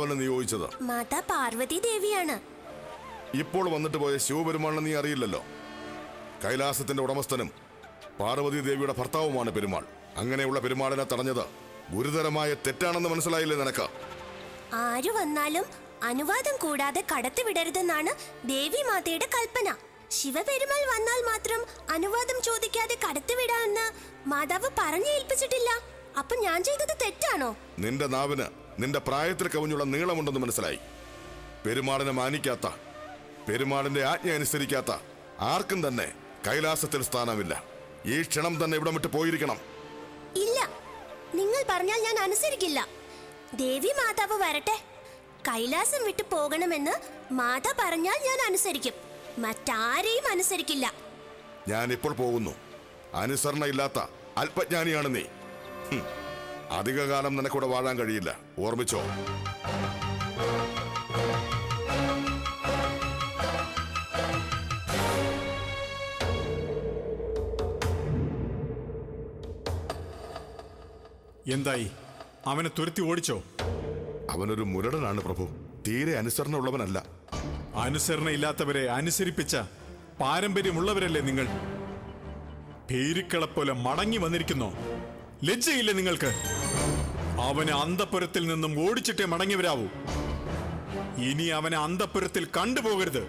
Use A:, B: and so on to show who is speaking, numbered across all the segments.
A: നിന്നെ നിയോഗിച്ചത്
B: മാതാ പാർവതി ദേവിയാണ്.
A: ഇപ്പോൾ വന്നിട്ട് പോയ ശിവപെരുമാളിനെ നീ അറിയില്ലല്ലോ. കൈലാസത്തിന്റെ ഉടമസ്ഥനും പാർവതി ദേവിയുടെ ഭർത്താവുമാണ് പെരുമാൾ. അങ്ങനെയുള്ള പെരുമാളിനെ തടഞ്ഞത് ഗുരുതരമായ തെറ്റാണെന്ന് മനസ്സിലായില്ലേ നിനക്ക്?
B: ആരു വന്നാലും അനുവാദം കൂടാതെ കടത്തിവിടരുതെന്നാണ് ദേവി മാതയുടെ കൽപ്പന. ശിവപെരുമാൾ വന്നാൽ മാത്രം അനുവാദം ചോദിക്കാതെ കടത്തിവിടാമെന്ന് മാതാവ് പറഞ്ഞേൽപ്പിച്ചിട്ടില്ല. അപ്പൊ ഞാൻ ചെയ്തത് തെറ്റാണോ?
A: നിന്റെ നാവിന് നിന്റെ പ്രായത്തിൽ കവിഞ്ഞുള്ള നീളമുണ്ടെന്ന് മനസ്സിലായി. പെരുമാളിനെ മാനിക്കാത്ത പെരുമാളിന്റെ ആജ്ഞ അനുസരിക്കാത്ത ആർക്കും തന്നെ കൈലാസത്തിൽ സ്ഥാനമില്ല. ഈ ക്ഷണം തന്നെ ഇവിടം വിട്ട് പോയിരിക്കണം.
B: ഇല്ല. നിങ്ങൾ പറഞ്ഞാൽ ഞാൻ അനുസരിക്കില്ല. ദേവി മാതാവ് വരട്ടെ. കൈലാസം വിട്ടു പോകണമെന്ന് മാത പറഞ്ഞാൽ ഞാൻ അനുസരിക്കും. മറ്റാരെയും അനുസരിക്കില്ല.
A: ഞാൻ ഇപ്പോൾ പോകുന്നു. അനുസരണയില്ലാത്ത അല്പജ്ഞാനിയാണ് നീ. അധികകാലം നിനക്കൂടെ വാഴാൻ കഴിയില്ല. ഓർമ്മിച്ചോ?
C: എന്തായി? അവനെ തുരുത്തി ഓടിച്ചോ?
A: അവനൊരു മുരടനാണ് പ്രഭു. തീരെ അനുസരണ
C: ഉള്ളവനല്ല അനുസരണ ഇല്ലാത്തവരെ അനുസരിപ്പിച്ച പാരമ്പര്യമുള്ളവരല്ലേ നിങ്ങൾ? പോലെ മടങ്ങി വന്നിരിക്കുന്നു? ലജ്ജയില്ലേ നിങ്ങൾക്ക്? അവനെ അന്തപ്പുരത്തിൽ നിന്നും ഓടിച്ചിട്ടേ മടങ്ങി വരാവൂ ഇനി അവനെ അന്തപ്പുരത്തിൽ കണ്ടുപോകരുത്.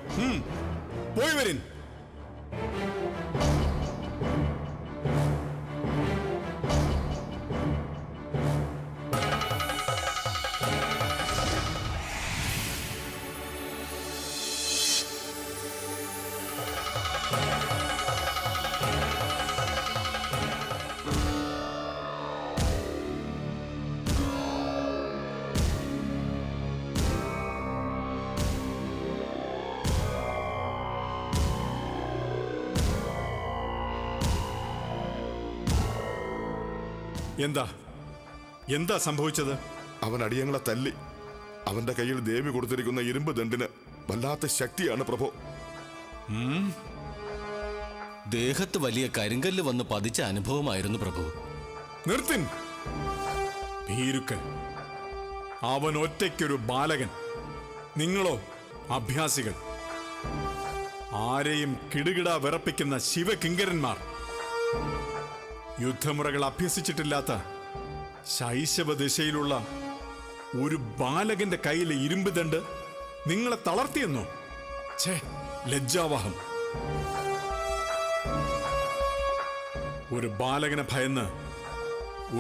C: പോയി വരിൻ. എന്താ? എന്താ സംഭവിച്ചത്?
A: അവൻ അടിയങ്ങളെ തല്ലി. അവന്റെ കയ്യിൽ ദേവി കൊടുത്തിരിക്കുന്ന ഇരുമ്പ് ദണ്ടിന് വല്ലാത്ത ശക്തിയാണ് പ്രഭു.
D: ദേഹത്ത് വലിയ കരിങ്കല്ല് വന്ന് പതിച്ച അനുഭവമായിരുന്നു പ്രഭു.
C: നിർത്തിൻ. ഭീരുക്കൻ. അവൻ ഒറ്റയ്ക്കൊരു ബാലകൻ. നിങ്ങളോ അഭ്യാസികൾ. ആരെയും കിടുകിടാ വിറപ്പിക്കുന്ന ശിവകിങ്കരന്മാർ. യുദ്ധമുറകൾ അഭ്യസിച്ചിട്ടില്ലാത്ത ശൈശവ ദിശയിലുള്ള ഒരു ബാലകന്റെ കയ്യിലെ ഇരുമ്പ് ദണ്ട് നിങ്ങളെ തളർത്തിയെന്നോ? ഛേ ലജ്ജാവഹം. ഒരു ബാലകനെ ഭയന്ന്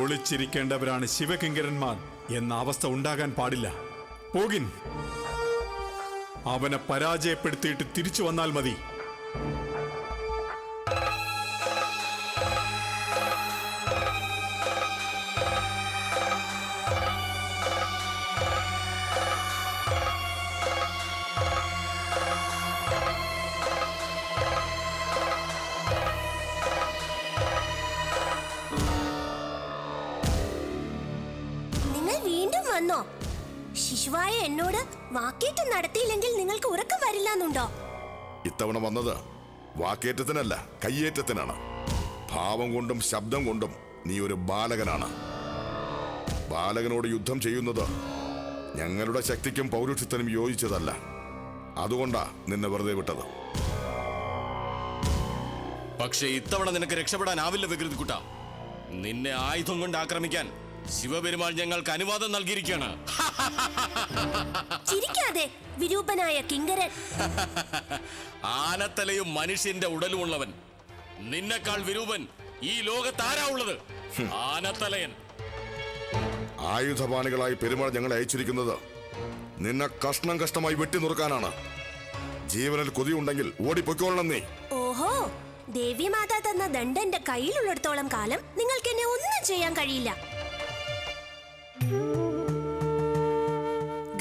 C: ഒളിച്ചിരിക്കേണ്ടവരാണ് ശിവകിങ്കരന്മാർ എന്ന അവസ്ഥ ഉണ്ടാകാൻ പാടില്ല. പോകിൻ. അവനെ പരാജയപ്പെടുത്തിയിട്ട് തിരിച്ചു വന്നാൽ മതി.
B: വാക്കേറ്റം നിങ്ങൾക്ക് ഉറക്കം വരില്ല എന്നുണ്ടോ
A: ഇത്തവണ വന്നത് വാക്കേറ്റത്തിനല്ല കയ്യേറ്റത്തിനാണ്. ഭാവം കൊണ്ടും ശബ്ദം കൊണ്ടും നീ ഒരു ബാലകനാണ്. ബാലകനോട് യുദ്ധം ചെയ്യുന്നത് ഞങ്ങളുടെ ശക്തിക്കും പൗരുഷത്തിനും യോജിച്ചതല്ല. അതുകൊണ്ടാ നിന്നെ വെറുതെ വിട്ടത്.
D: പക്ഷേ ഇത്തവണ നിനക്ക് രക്ഷപ്പെടാനാവില്ല വികൃതി കുട്ട നിന്നെ ആയുധം കൊണ്ട് ആക്രമിക്കാൻ ശിവപെരുമാൾ ഞങ്ങൾക്ക് അനുവാദം നൽകിയിരിക്കുകയാണ്.
B: ചിരിക്കാതെ വിരൂപനായ കിങ്കരൻ.
D: ആനത്തലയും മനുഷ്യന്റെ ഉടലുമുള്ളവൻ നിന്നെക്കാൾ വിരൂപൻ ഈ ലോകത്താരാ ഉള്ളത്? ആനത്തലയൻ.
A: ആയുധപാണികളായി പെരുമാൾ ഞങ്ങൾ അയച്ചിരിക്കുന്നത് നിന്നെ കഷ്ണം കഷ്ടമായി വെട്ടിനുറുക്കാനാണ് ജീവനിൽ കൊതിയുണ്ടെങ്കിൽ ഓടിപ്പൊയ്ക്കോളണം നീ.
B: ഓഹോ ദേവിമാതാ തന്ന ദണ്ഡന്റെ കയ്യിലുള്ളിടത്തോളം കാലം നിങ്ങൾക്ക് എന്നെ ഒന്നും ചെയ്യാൻ കഴിയില്ല.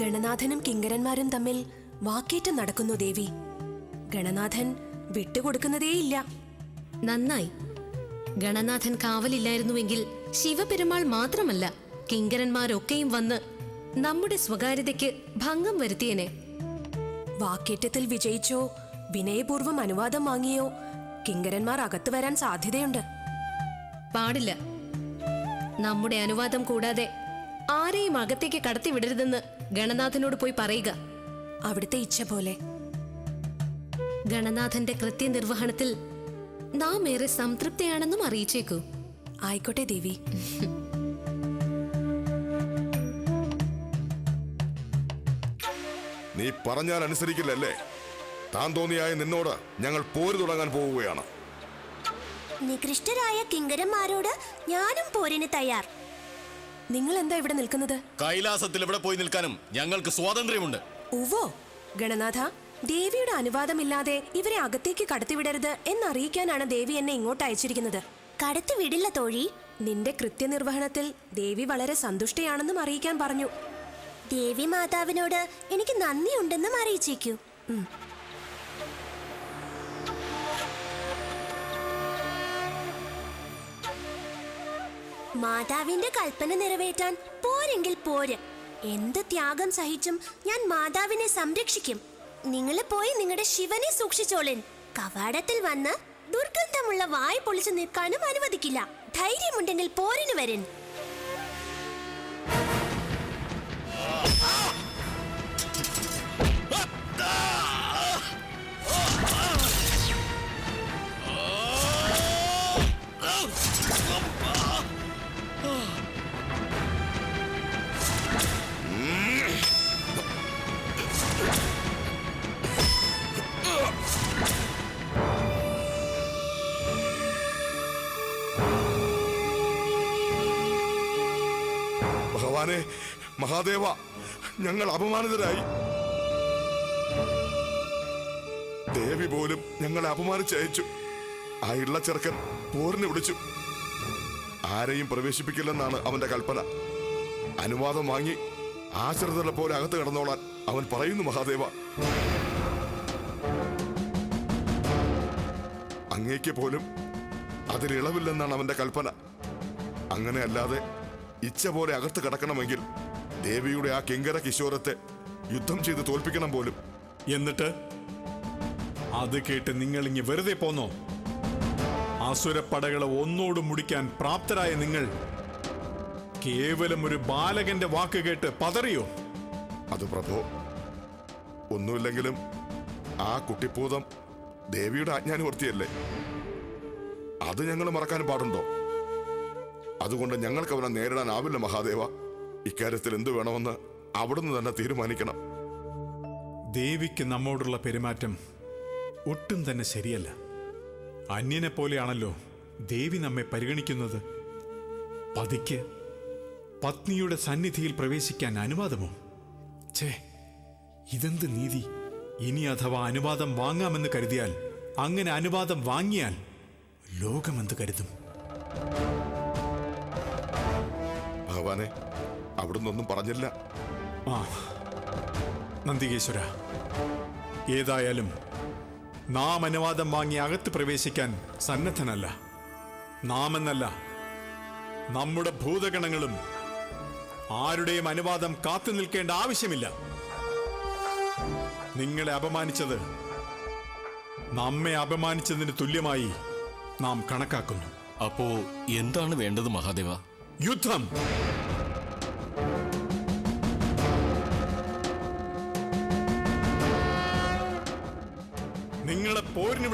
E: ഗണനാഥനും കിങ്കരന്മാരും തമ്മിൽ വാക്കേറ്റം നടക്കുന്നു ദേവി. ഗണനാഥൻ വിട്ടുകൊടുക്കുന്നതേയില്ല.
F: നന്നായി. ഗണനാഥൻ കാവലില്ലായിരുന്നുവെങ്കിൽ ശിവപെരുമാൾ മാത്രമല്ല കിങ്കരന്മാരൊക്കെയും വന്ന് നമ്മുടെ സ്വകാര്യതയ്ക്ക് ഭംഗം വരുത്തിയനെ.
E: വാക്കേറ്റത്തിൽ വിജയിച്ചോ വിനയപൂർവം അനുവാദം വാങ്ങിയോ കിങ്കരന്മാർ അകത്തു വരാൻ സാധ്യതയുണ്ട്.
F: പാടില്ല. നമ്മുടെ അനുവാദം കൂടാതെ ആരെയും അകത്തേക്ക് കടത്തിവിടരുതെന്ന് ഗണനാഥനോട് പോയി പറയുക.
E: അവിടുത്തെ ഇച്ഛ പോലെ.
F: ഗണനാഥന്റെ കൃത്യനിർവഹണത്തിൽ നാം ഏറെ സംതൃപ്തയാണെന്നും അറിയിച്ചേക്കൂ.
E: ആയിക്കോട്ടെ ദേവി.
A: നീ പറഞ്ഞാൽ അനുസരിക്കില്ലല്ലേ? താൻ തോന്നിയായ നിന്നോട് ഞങ്ങൾ പോര് തുടങ്ങാൻ പോവുകയാണ്.
B: നികൃഷ്ടരായ കിങ്കരന്മാരോട് ഞാനും പോരിന് തയ്യാർ.
E: നിങ്ങൾ എന്താ ഇവിടെ നിൽക്കുന്നത്?
D: കൈലാസത്തിൽ ഇവിടെ പോയി നിൽക്കാനും ഞങ്ങൾക്ക് സ്വാതന്ത്ര്യമുണ്ട്.
E: ഉവോ ഗണനാഥ ദേവിയുടെ അനുവാദമില്ലാതെ ഇവരെ അകത്തേക്ക് കടത്തിവിടരുത് എന്നറിയിക്കാനാണ് ദേവി എന്നെ ഇങ്ങോട്ട് അയച്ചിരിക്കുന്നത്.
B: കടത്തിവിടില്ല തോഴി.
E: നിന്റെ കൃത്യനിർവഹണത്തിൽ ദേവി വളരെ സന്തുഷ്ടയാണെന്നും അറിയിക്കാൻ പറഞ്ഞു.
B: ദേവി മാതാവിനോട് എനിക്ക് നന്ദിയുണ്ടെന്നും അറിയിച്ചേക്കൂ. മാതാവിന്റെ കൽപ്പന നിറവേറ്റാൻ പോരെങ്കിൽ പോര്. എന്ത് ത്യാഗം സഹിച്ചും ഞാൻ മാതാവിനെ സംരക്ഷിക്കും. നിങ്ങൾ പോയി നിങ്ങളുടെ ശിവനെ സൂക്ഷിച്ചോളിൻ. കവാടത്തിൽ വന്ന് ദുർഗന്ധമുള്ള വായ് പൊളിച്ചു നിൽക്കാനും അനുവദിക്കില്ല. ധൈര്യമുണ്ടെങ്കിൽ പോരിന് വരൻ.
A: മഹാദേവ ഞങ്ങൾ അപമാനിതരായി. ദേവി പോലും ഞങ്ങളെ അപമാനിച്ചയച്ചു ആ ഇള്ള ചെറുക്കൻ പോറിനെ വിളിച്ചു. ആരെയും പ്രവേശിപ്പിക്കില്ലെന്നാണ് അവന്റെ കൽപ്പന. അനുവാദം വാങ്ങി ആശ്രിതരെ പോലെ അകത്ത് കിടന്നോളാൻ അവൻ പറയുന്നു മഹാദേവ. അങ്ങേക്ക് പോലും അതിൽ ഇളവില്ലെന്നാണ് അവന്റെ കൽപ്പന. അങ്ങനെ അല്ലാതെ ഇച്ഛ പോലെ അകത്ത് കിടക്കണമെങ്കിൽ ദേവിയുടെ ആ കിങ്കര കിശോരത്തെ യുദ്ധം ചെയ്ത് തോൽപ്പിക്കണം പോലും.
C: എന്നിട്ട് അത് കേട്ട് നിങ്ങൾ ഇങ്ങ് വെറുതെ പോന്നോ? അസുരപ്പടകളെ ഒന്നോട് മുടിക്കാൻ പ്രാപ്തരായ നിങ്ങൾ കേവലം ഒരു ബാലകന്റെ വാക്ക് കേട്ട് പതറിയോ?
A: അത് പ്രഭു ഒന്നുമില്ലെങ്കിലും ആ കുട്ടിപ്പൂതം ദേവിയുടെ ആജ്ഞാനുവർത്തിയല്ലേ? അത് ഞങ്ങൾ മറക്കാൻ പാടുണ്ടോ? അതുകൊണ്ട് ഞങ്ങൾക്ക് അവനെ നേരിടാനാവില്ല മഹാദേവ. ഇക്കാര്യത്തിൽ എന്തു വേണമെന്ന് അവിടുന്ന് തന്നെ തീരുമാനിക്കണം.
C: ദേവിക്ക് നമ്മോടുള്ള പെരുമാറ്റം ഒട്ടും തന്നെ ശരിയല്ല. അന്യനെ പോലെയാണല്ലോ ദേവി നമ്മെ പരിഗണിക്കുന്നത്. പതിക്ക് പത്നിയുടെ സന്നിധിയിൽ പ്രവേശിക്കാൻ അനുവാദമോ? ഛേ ഇതെന്ത് നീതി? ഇനി അഥവാ അനുവാദം വാങ്ങാമെന്ന് കരുതിയാൽ അങ്ങനെ അനുവാദം വാങ്ങിയാൽ ലോകമെന്ത് കരുതും?
A: ഭഗവാനെ അവിടുന്ന് ഒന്നും പറഞ്ഞില്ല.
C: ആ. നന്ദികേശ്വര ഏതായാലും നാം അനുവാദം വാങ്ങി അകത്ത് പ്രവേശിക്കാൻ സന്നദ്ധനല്ല. നാമെന്നല്ല നമ്മുടെ ഭൂതഗണങ്ങളും ആരുടെയും അനുവാദം കാത്തു നിൽക്കേണ്ട ആവശ്യമില്ല. നിങ്ങളെ അപമാനിച്ചത് നമ്മെ അപമാനിച്ചതിന് തുല്യമായി നാം കണക്കാക്കുന്നു.
D: അപ്പോ എന്താണ് വേണ്ടത് മഹാദേവ?
C: യുദ്ധം!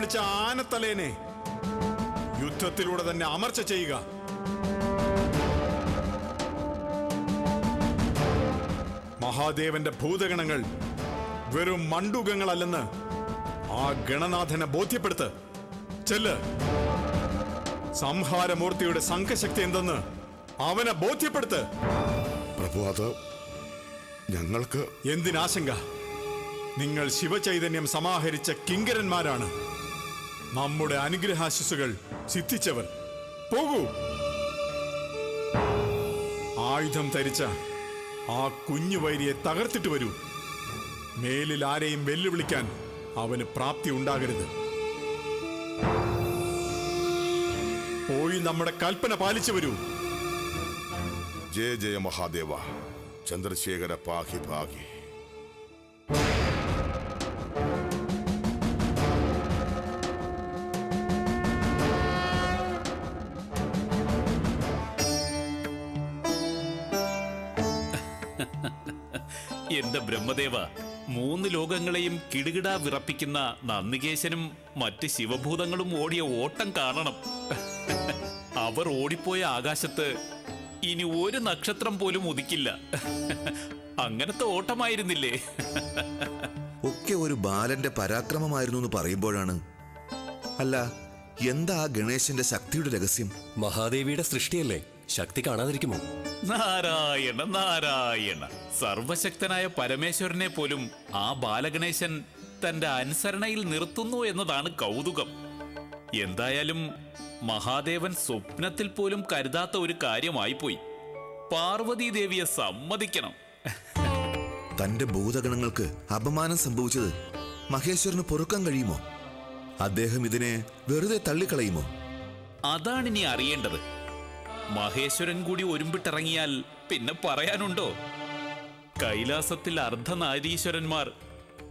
C: വിളിച്ച ആനത്തലേനെ യുദ്ധത്തിലൂടെ തന്നെ അമർച്ച ചെയ്യുക. മഹാദേവന്റെ ഭൂതഗണങ്ങൾ വെറും മണ്ടുകങ്ങളല്ലെന്ന് ആ ഗണനാഥനെ ബോധ്യപ്പെടുത്ത്. ചെല്ല്. സംഹാരമൂർത്തിയുടെ സംഘശക്തി എന്തെന്ന് അവനെ ബോധ്യപ്പെടുത്ത്.
A: പ്രഭു അത് ഞങ്ങൾക്ക്
C: എന്തിനാശങ്ക? നിങ്ങൾ ശിവചൈതന്യം സമാഹരിച്ച കിങ്കരന്മാരാണ്. നമ്മുടെ അനുഗ്രഹാശിസുകൾ സിദ്ധിച്ചവർ. പോകൂ. ആയുധം ധരിച്ച ആ കുഞ്ഞു വൈരിയെ തകർത്തിട്ട് വരൂ. മേലിൽ ആരെയും വെല്ലുവിളിക്കാൻ അവന് പ്രാപ്തി ഉണ്ടാകരുത്. പോയി നമ്മുടെ കൽപ്പന പാലിച്ചു വരൂ.
A: ജയ ജയ മഹാദേവ. ചന്ദ്രശേഖര പാഹി ഭാഗി
G: ബ്രഹ്മദേവ മൂന്ന് ലോകങ്ങളെയും കിടുകിടാ വിറപ്പിക്കുന്ന നന്ദികേശനും മറ്റ് ശിവഭൂതങ്ങളും ഓടിയ ഓട്ടം കാണണം അവർ ഓടിപ്പോയ ആകാശത്ത് ഇനി ഒരു നക്ഷത്രം പോലും ഉദിക്കില്ല. അങ്ങനത്തെ ഓട്ടമായിരുന്നില്ലേ?
H: ഒക്കെ ഒരു ബാലന്റെ പരാക്രമമായിരുന്നു എന്ന് പറയുമ്പോഴാണ്. അല്ല എന്താ ആ ഗണേശന്റെ ശക്തിയുടെ രഹസ്യം?
I: മഹാദേവിയുടെ സൃഷ്ടിയല്ലേ? ശക്തി കാണാതിരിക്കുമോ?
G: നാരായണ നാരായണ. സർവശക്തനായ പരമേശ്വരനെ പോലും ആ ബാലഗണേശൻ തന്റെ അനുസരണയിൽ നിർത്തുന്നു എന്നതാണ് കൗതുകം. എന്തായാലും മഹാദേവൻ സ്വപ്നത്തിൽ പോലും കരുതാത്ത ഒരു കാര്യമായിപ്പോയി. പാർവതീ ദേവിയെ സമ്മതിക്കണം.
H: തന്റെ ഭൂതഗണങ്ങൾക്ക് അപമാനം സംഭവിച്ചത് മഹേശ്വരന് പൊറുക്കാൻ കഴിയുമോ? അദ്ദേഹം ഇതിനെ വെറുതെ തള്ളിക്കളയുമോ?
G: അതാണിനി അറിയേണ്ടത്. മഹേശ്വരൻ കൂടി ഒരുമ്പിട്ടിറങ്ങിയാൽ പിന്നെ പറയാനുണ്ടോ? കൈലാസത്തിൽ അർദ്ധനാരീശ്വരന്മാർ.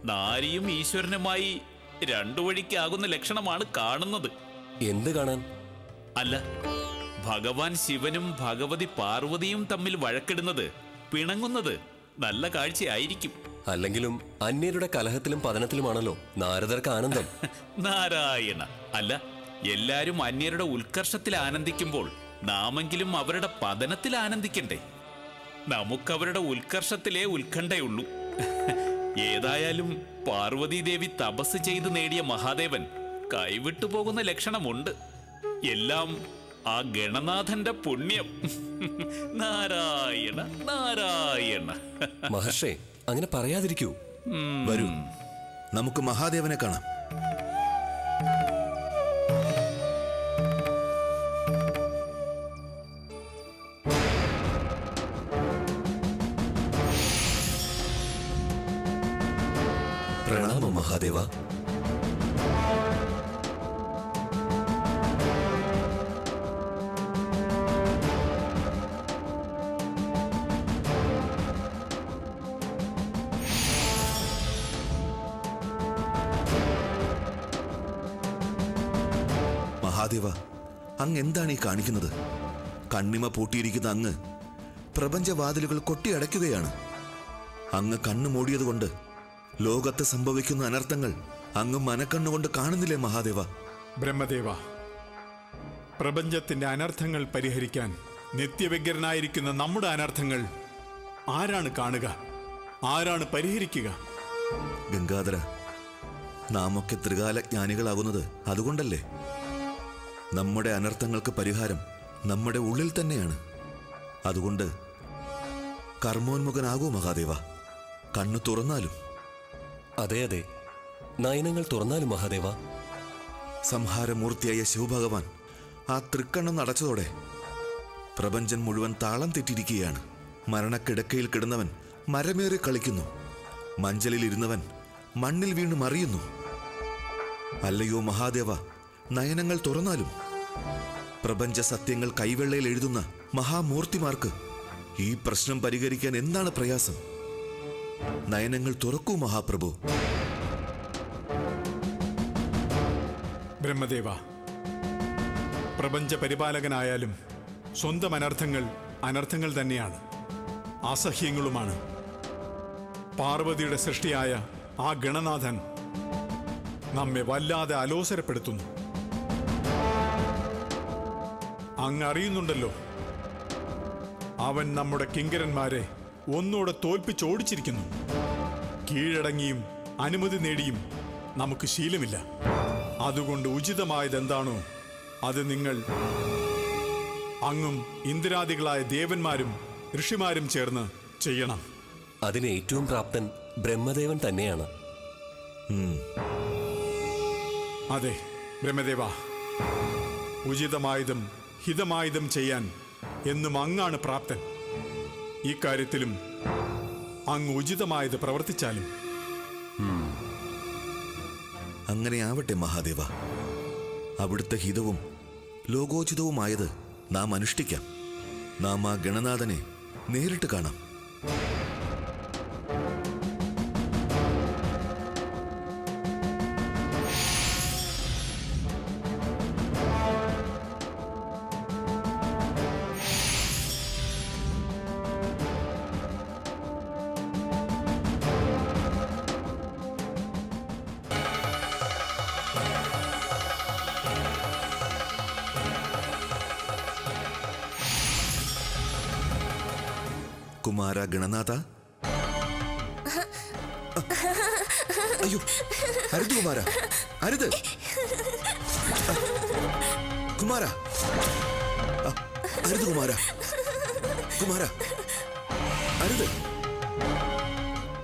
G: നാരിയും ഈശ്വരനുമായി രണ്ടു വഴിക്കാകുന്ന ലക്ഷണമാണ് കാണുന്നത്.
I: എന്ത് കാണാൻ?
G: അല്ല ഭഗവാൻ ശിവനും ഭഗവതി പാർവതിയും തമ്മിൽ വഴക്കിടുന്നത് പിണങ്ങുന്നത് നല്ല കാഴ്ചയായിരിക്കും.
I: അല്ലെങ്കിലും അന്യരുടെ കലഹത്തിലും പതനത്തിലുമാണല്ലോ നാരദർക്ക് ആനന്ദം.
G: നാരായണ അല്ല എല്ലാരും അന്യരുടെ ഉത്കർഷത്തിൽ ആനന്ദിക്കുമ്പോൾ നാമെങ്കിലും അവരുടെ പതനത്തിൽ ആനന്ദിക്കണ്ടേ? നമുക്കവരുടെ ഉത്കർഷത്തിലേ ഉത്കണ്ഠയുള്ളൂ. ഏതായാലും പാർവതീദേവി തപസ് ചെയ്ത് നേടിയ മഹാദേവൻ കൈവിട്ടു പോകുന്ന ലക്ഷണമുണ്ട്. എല്ലാം ആ ഗണനാഥന്റെ പുണ്യം. നാരായണ നാരായണ.
I: മഹർഷേ അങ്ങനെ പറയാതിരിക്കൂ.
H: വരും നമുക്ക് മഹാദേവനെ കാണാം. മഹാദേവ മഹാദേവ അങ്ങ് എന്താണ് ഈ കാണിക്കുന്നത്? കണ്ണിമ പൂട്ടിയിരിക്കുന്ന അങ്ങ് പ്രപഞ്ചവാതിലുകൾ കൊട്ടിയടയ്ക്കുകയാണ്. അങ്ങ് കണ്ണു മൂടിയതുകൊണ്ട് ലോകത്ത് സംഭവിക്കുന്ന അനർത്ഥങ്ങൾ അങ്ങ് മനക്കണ്ണുകൊണ്ട് കാണുന്നില്ലേ മഹാദേവ?
C: ബ്രഹ്മദേവ പ്രപഞ്ചത്തിന്റെ അനർത്ഥങ്ങൾ പരിഹരിക്കാൻ നിത്യവിഗ്രനായിരിക്കുന്ന നമ്മുടെ അനർത്ഥങ്ങൾ ആരാണ് കാണുക? ആരാണ് പരിഹരിക്കുക?
H: ഗംഗാധര നാമൊക്കെ ത്രികാലജ്ഞാനികളാകുന്നത് അതുകൊണ്ടല്ലേ? നമ്മുടെ അനർത്ഥങ്ങൾക്ക് പരിഹാരം നമ്മുടെ ഉള്ളിൽ തന്നെയാണ്. അതുകൊണ്ട് കർമ്മോന്മുഖനാകൂ മഹാദേവ. കണ്ണു തുറന്നാലും
I: അതെ അതെ. നയനങ്ങൾ തുറന്നാലും മഹാദേവ.
H: സംഹാരമൂർത്തിയായ ശിവഭഗവാൻ ആ തൃക്കണ്ണം അടച്ചതോടെ പ്രപഞ്ചൻ മുഴുവൻ താളം തെറ്റിയിരിക്കുകയാണ്. മരണക്കിടക്കയിൽ കിടന്നവൻ മരമേറി കളിക്കുന്നു. മഞ്ചലിൽ ഇരുന്നവൻ മണ്ണിൽ വീണ് മറിയുന്നു. അല്ലയോ മഹാദേവ നയനങ്ങൾ തുറന്നാലും? പ്രപഞ്ച സത്യങ്ങൾ കൈവെള്ളയിൽ എഴുതുന്ന മഹാമൂർത്തിമാർക്ക് ഈ പ്രശ്നം പരിഹരിക്കാൻ എന്താണ് പ്രയാസം? നയനങ്ങൾ തുറക്കൂ മഹാപ്രഭു.
C: ബ്രഹ്മദേവ പ്രപഞ്ച പരിപാലകനായാലും സ്വന്തം അനർത്ഥങ്ങൾ അനർത്ഥങ്ങൾ തന്നെയാണ് അസഹ്യങ്ങളുമാണ്. പാർവതിയുടെ സൃഷ്ടിയായ ആ ഗണനാഥൻ നമ്മെ വല്ലാതെ അലോസരപ്പെടുത്തുന്നു. അങ്ങ് അറിയുന്നുണ്ടല്ലോ അവൻ നമ്മുടെ കിങ്കരന്മാരെ ഒന്നോടെ തോൽപ്പിച്ചോടിച്ചിരിക്കുന്നു. കീഴടങ്ങിയും അനുമതി നേടിയും നമുക്ക് ശീലമില്ല. അതുകൊണ്ട് ഉചിതമായതെന്താണോ അത് നിങ്ങൾ അങ്ങും ഇന്ദ്രാദികളായ ദേവന്മാരും ഋഷിമാരും ചേർന്ന് ചെയ്യണം.
I: അതിന് ഏറ്റവും പ്രാപ്തൻ ബ്രഹ്മദേവൻ തന്നെയാണ്.
C: അതെ ബ്രഹ്മദേവ. ഉചിതമായതും ഹിതമായതും ചെയ്യാൻ എന്നും അങ്ങാണ് പ്രാപ്തൻ. ഈ കാര്യത്തിലും അങ്ങ് ഉചിതമായത് പ്രവർത്തിച്ചാലും.
H: അങ്ങനെ ആവട്ടെ മഹാദേവ. അവിടുത്തെ ഹിതവും ലോകോചിതവുമായത് നാം അനുഷ്ഠിക്കാം. നാം ആ ഗണനാഥനെ നേരിട്ട് കാണാം. കുമാര ഗണനാഥ? അയ്യോ അരുത് കുമാര അരുത്. കുമാര അരുത് കുമാര കുമാര അരുത്.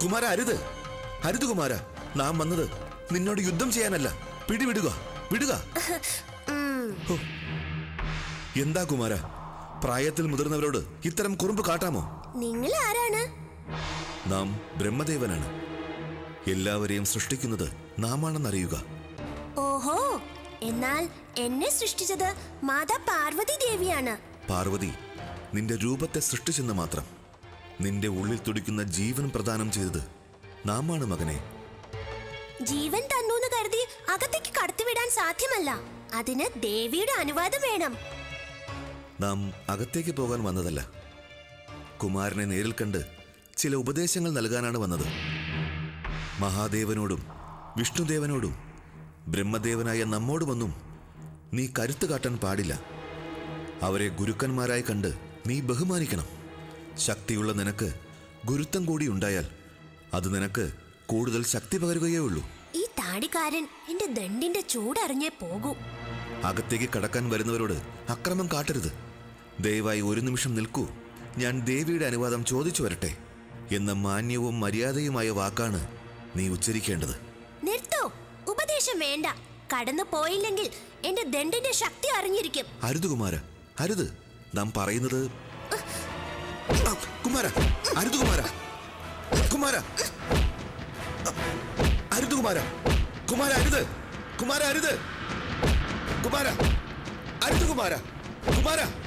H: കുമാര അരുത്. അരുത് കുമാര നാം വന്നത് നിന്നോട് യുദ്ധം ചെയ്യാനല്ല പിടിവിടുക വിടുക. എന്താ കുമാര പ്രായത്തിൽ മുതിർന്നവരോട് ഇത്തരം കുറുമ്പ് കാട്ടാമോ?
B: നിങ്ങൾ ആരാണ്
H: നാം ബ്രഹ്മദേവനാണ്. എല്ലാവരെയും സൃഷ്ടിക്കുന്നത് നാമാണെന്നറിയുക.
B: ഓഹോ എന്നാൽ എന്നെ സൃഷ്ടിച്ചത് മാതാ പാർവതി ദേവിയാണ്.
H: പാർവതി നിന്റെ രൂപത്തെ സൃഷ്ടിച്ചെന്ന് മാത്രം. നിന്റെ ഉള്ളിൽ തുടിക്കുന്ന ജീവൻ പ്രദാനം ചെയ്തത് നാമാണ് മകനെ.
B: ജീവൻ തന്നൂന്ന് കരുതി അകത്തേക്ക് കടത്തിവിടാൻ സാധ്യമല്ല. അതിന് ദേവിയുടെ അനുവാദം വേണം.
H: നാം അകത്തേക്ക് പോകാൻ വന്നതല്ല. കുമാരനെ നേരിൽ കണ്ട് ചില ഉപദേശങ്ങൾ നൽകാനാണ് വന്നത്. മഹാദേവനോടും വിഷ്ണുദേവനോടും ബ്രഹ്മദേവനായ നമ്മോടുമൊന്നും നീ കരുത്ത് കാട്ടാൻ പാടില്ല. അവരെ ഗുരുക്കന്മാരായി കണ്ട് നീ ബഹുമാനിക്കണം. ശക്തിയുള്ള നിനക്ക് ഗുരുത്വം കൂടി ഉണ്ടായാൽ അത് നിനക്ക് കൂടുതൽ ശക്തി പകരുകയേ ഉള്ളൂ.
B: ഈ താടിക്കാരൻ എന്റെ ദണ്ടിന്റെ ചൂടറിഞ്ഞേ പോകൂ.
H: അകത്തേക്ക് കടക്കാൻ വരുന്നവരോട് അക്രമം കാട്ടരുത്. ദയവായി ഒരു നിമിഷം നിൽക്കൂ. ഞാൻ ദേവിയുടെ അനുവാദം ചോദിച്ചു വരട്ടെ എന്ന മാന്യവും മര്യാദയുമായ വാക്കാണ് നീ ഉച്ചരിക്കേണ്ടത്.
B: നിർത്തോ. ഉപദേശം വേണ്ട. കടന്നു പോയില്ലെങ്കിൽ എന്റെ ദണ്ടിന്റെ ശക്തി അറിഞ്ഞിരിക്കും.
H: അരുത് കുമാര അരുത്. നാം പറയുന്നത് കുമാര അരുത് കുമാര കുമാര. അരുത് കുമാര കുമാര അരുത്. കുമാര അരുത്. കുമാര അരുത് കുമാര കുമാര.